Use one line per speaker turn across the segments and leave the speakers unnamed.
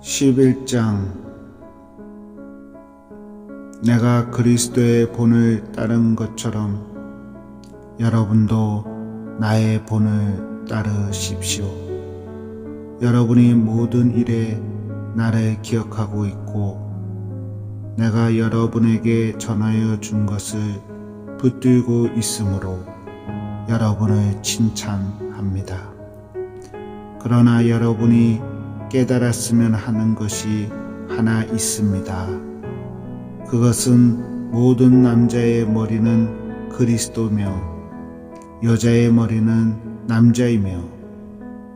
11장 내가 그리스도의 본을 따른 것처럼 여러분도 나의 본을 따르십시오. 여러분이 모든 일에 나를 기억하고 있고 내가 여러분에게 전하여 준 것을 붙들고 있으므로 여러분을 칭찬합니다. 그러나 여러분이 깨달았으면 하는 것이 하나 있습니다. 그것은 모든 남자의 머리는 그리스도며 여자의 머리는 남자이며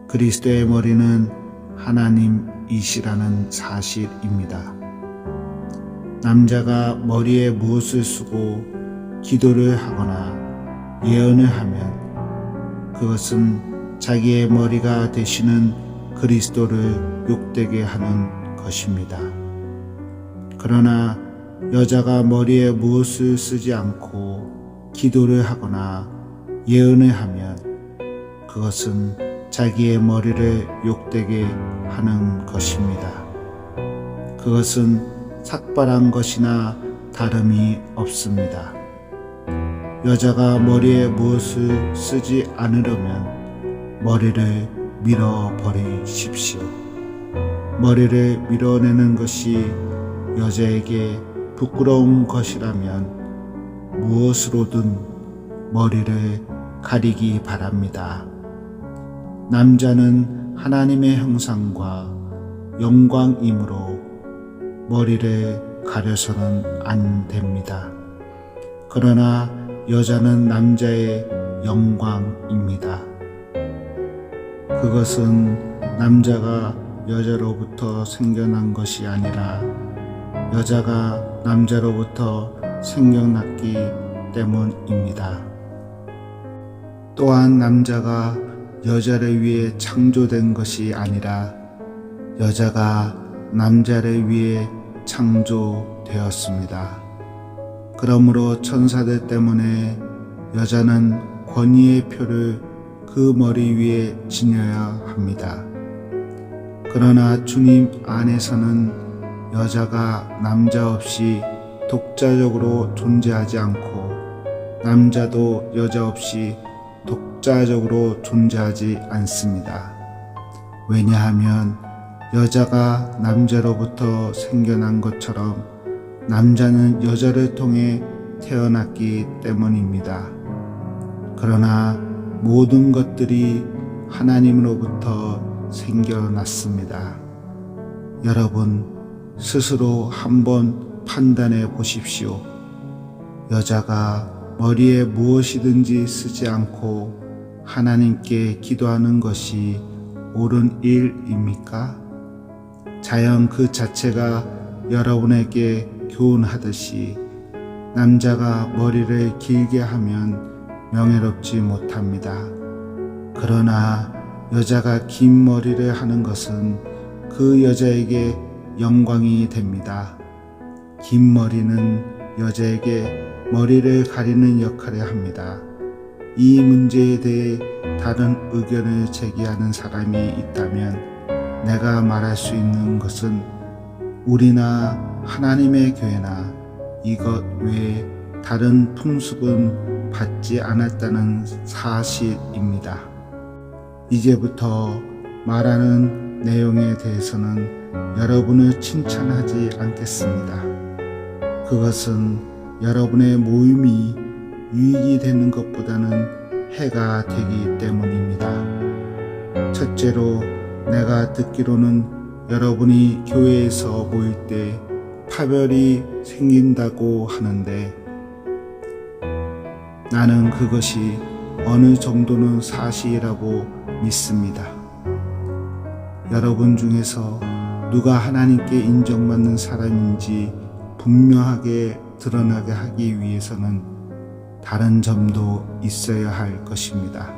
그리스도의 머리는 하나님이시라는 사실입니다. 남자가 머리에 무엇을 쓰고 기도를 하거나 예언을 하면 그것은 자기의 머리가 되시는 그리스도를 욕되게 하는 것입니다. 그러나 여자가 머리에 무엇을 쓰지 않고 기도를 하거나 예언을 하면 그것은 자기의 머리를 욕되게 하는 것입니다. 그것은 삭발한 것이나 다름이 없습니다. 여자가 머리에 무엇을 쓰지 않으려면 머리를 밀어버리십시오. 머리를 밀어내는 것이 여자에게 부끄러운 것이라면 무엇으로든 머리를 가리기 바랍니다. 남자는 하나님의 형상과 영광이므로 머리를 가려서는 안 됩니다. 그러나 여자는 남자의 영광입니다. 그것은 남자가 여자로부터 생겨난 것이 아니라 여자가 남자로부터 생겨났기 때문입니다. 또한 남자가 여자를 위해 창조된 것이 아니라 여자가 남자를 위해 창조되었습니다. 그러므로 천사들 때문에 여자는 권위의 표를 그 머리 위에 지녀야 합니다. 그러나 주님 안에서는 여자가 남자 없이 독자적으로 존재하지 않고 남자도 여자 없이 독자적으로 존재하지 않습니다. 왜냐하면 여자가 남자로부터 생겨난 것처럼 남자는 여자를 통해 태어났기 때문입니다. 그러나 모든 것들이 하나님으로부터 생겨났습니다. 여러분 스스로 한번 판단해 보십시오. 여자가 머리에 무엇이든지 쓰지 않고 하나님께 기도하는 것이 옳은 일입니까? 자연 그 자체가 여러분에게 교훈하듯이 남자가 머리를 길게 하면 명예롭지 못합니다. 그러나 여자가 긴 머리를 하는 것은 그 여자에게 영광이 됩니다. 긴 머리는 여자에게 머리를 가리는 역할을 합니다. 이 문제에 대해 다른 의견을 제기하는 사람이 있다면 내가 말할 수 있는 것은 우리나 하나님의 교회나 이것 외에 다른 풍습은 받지 않았다는 사실입니다. 이제부터 말하는 내용에 대해서는 여러분을 칭찬하지 않겠습니다. 그것은 여러분의 모임이 유익이 되는 것보다는 해가 되기 때문입니다. 첫째로 내가 듣기로는 여러분이 교회에서 모일 때 파별이 생긴다고 하는데 나는 그것이 어느 정도는 사실이라고 믿습니다. 여러분 중에서 누가 하나님께 인정받는 사람인지 분명하게 드러나게 하기 위해서는 다른 점도 있어야 할 것입니다.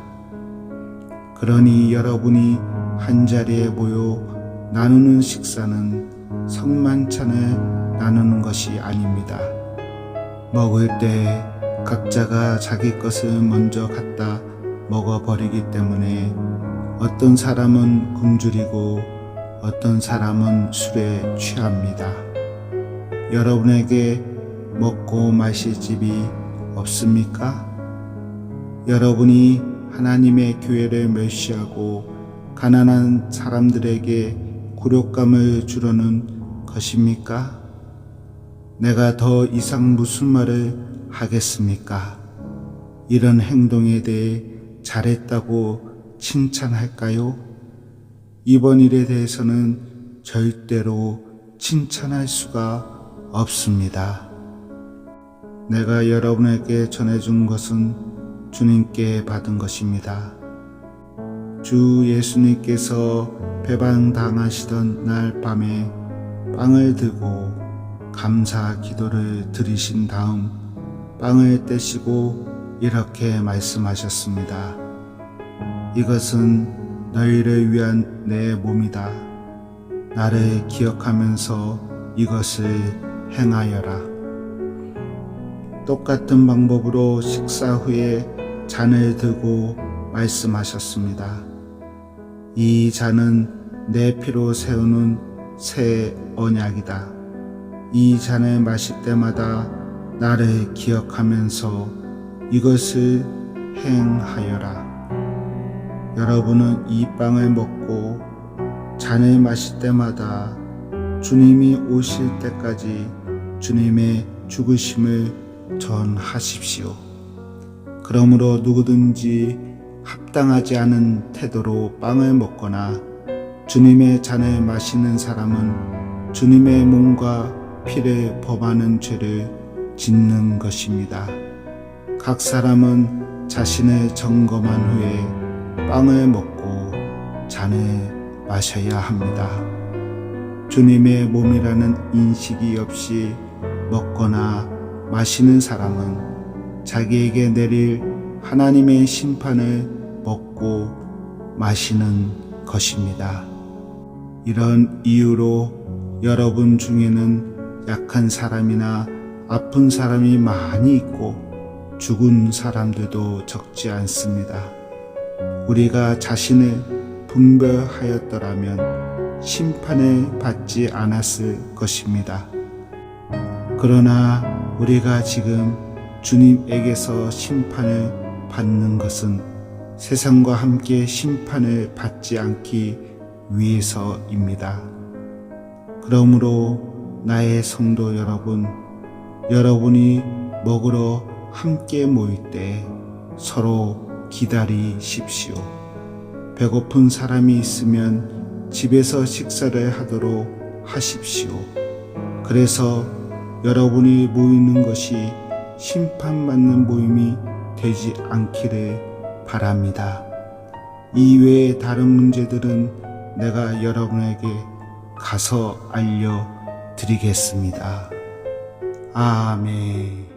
그러니 여러분이 한 자리에 모여 나누는 식사는 성만찬을 나누는 것이 아닙니다. 먹을 때 각자가 자기 것을 먼저 갖다 먹어버리기 때문에 어떤 사람은 굶주리고 어떤 사람은 술에 취합니다. 여러분에게 먹고 마실 집이 없습니까? 여러분이 하나님의 교회를 멸시하고 가난한 사람들에게 굴욕감을 주려는 것입니까? 내가 더 이상 무슨 말을 하겠습니까? 이런 행동에 대해 잘했다고 칭찬할까요? 이번 일에 대해서는 절대로 칭찬할 수가 없습니다. 내가 여러분에게 전해준 것은 주님께 받은 것입니다. 주 예수님께서 배반당하시던 날 밤에 빵을 들고 감사 기도를 드리신 다음 빵을 떼시고 이렇게 말씀하셨습니다. 이것은 너희를 위한 내 몸이다. 나를 기억하면서 이것을 행하여라. 똑같은 방법으로 식사 후에 잔을 들고 말씀하셨습니다. 이 잔은 내 피로 세우는 새 언약이다. 이 잔을 마실 때마다 나를 기억하면서 이것을 행하여라. 여러분은 이 빵을 먹고 잔을 마실 때마다 주님이 오실 때까지 주님의 죽으심을 전하십시오. 그러므로 누구든지 합당하지 않은 태도로 빵을 먹거나 주님의 잔을 마시는 사람은 주님의 몸과 피를 범하는 죄를 짓는 것입니다. 각 사람은 자신을 점검한 후에 빵을 먹고 잔을 마셔야 합니다. 주님의 몸이라는 인식이 없이 먹거나 마시는 사람은 자기에게 내릴 하나님의 심판을 먹고 마시는 것입니다. 이런 이유로 여러분 중에는 약한 사람이나 아픈 사람이 많이 있고 죽은 사람들도 적지 않습니다. 우리가 자신을 분별하였더라면 심판을 받지 않았을 것입니다. 그러나 우리가 지금 주님에게서 심판을 받는 것은 세상과 함께 심판을 받지 않기 위해서입니다. 그러므로 나의 성도 여러분, 여러분이 먹으러 함께 모일 때 서로 기다리십시오. 배고픈 사람이 있으면 집에서 식사를 하도록 하십시오. 그래서 여러분이 모이는 것이 심판받는 모임이 되지 않기를 바랍니다. 이외의 다른 문제들은 내가 여러분에게 가서 알려드리겠습니다. 아멘.